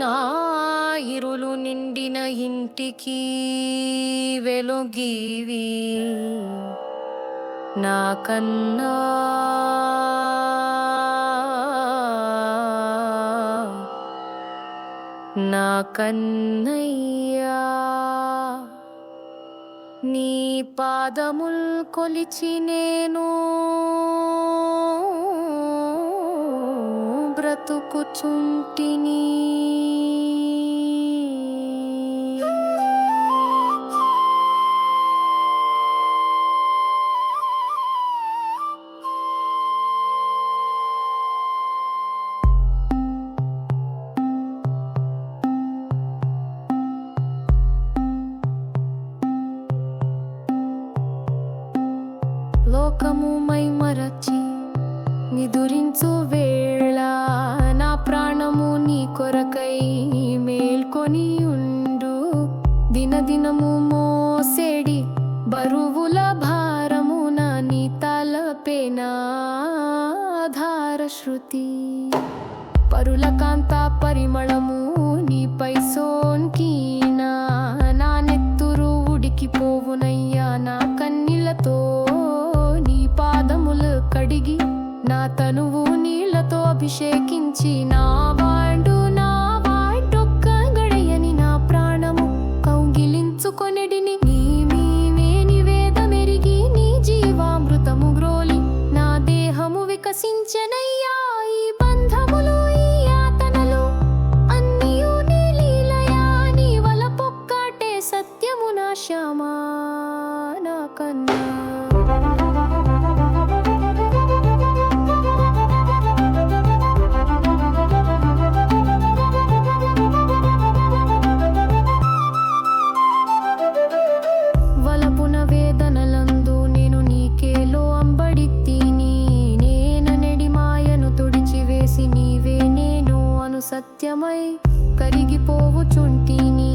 నా ఇరులు నిండిన ఇంటికి వెలుగివి. నా కన్నా నా కన్నయ్యా నీ పాదముల్ కొలిచి నేను బ్రతుకుచుంటిని. లోకము మై మరచి నిదురించు వేళ నా ప్రాణము నీ కొరకై మేల్కొని ఉండు. దినదినము మోసేడి బరువుల భారము నా నీ తలపేనాధార శృతి పరుల కాంత పరిమళము నీపై తనువు నీళ్ళతో అభిషేకించి నా వాడు నా వాడొక్క గడయని నా ప్రాణము కౌగిలించుకొనిడిని. నీ జీవామృతము గ్రోలి నా దేహము వికసించే సత్యమై కరిగిపోవుచుంటిని.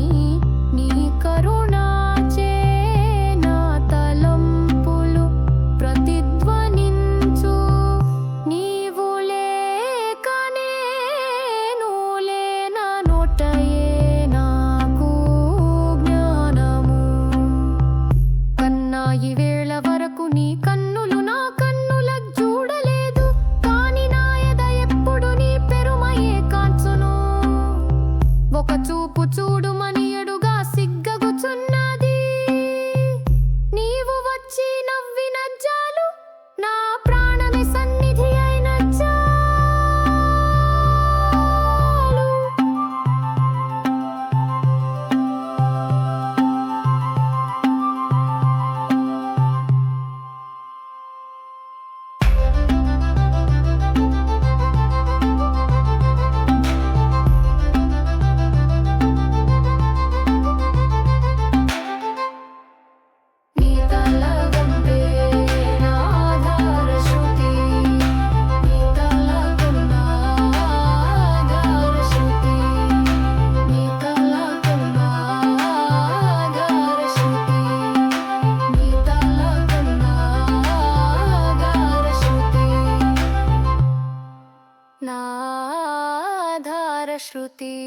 నీ కరుణాచే నా తలంపులు ప్రతిధ్వనించు. నీవు లేక నేను నా నోటయే నాకు జ్ఞానము. కన్నా ఈ వేళ వరకు నీకు ধারাশ্রুতি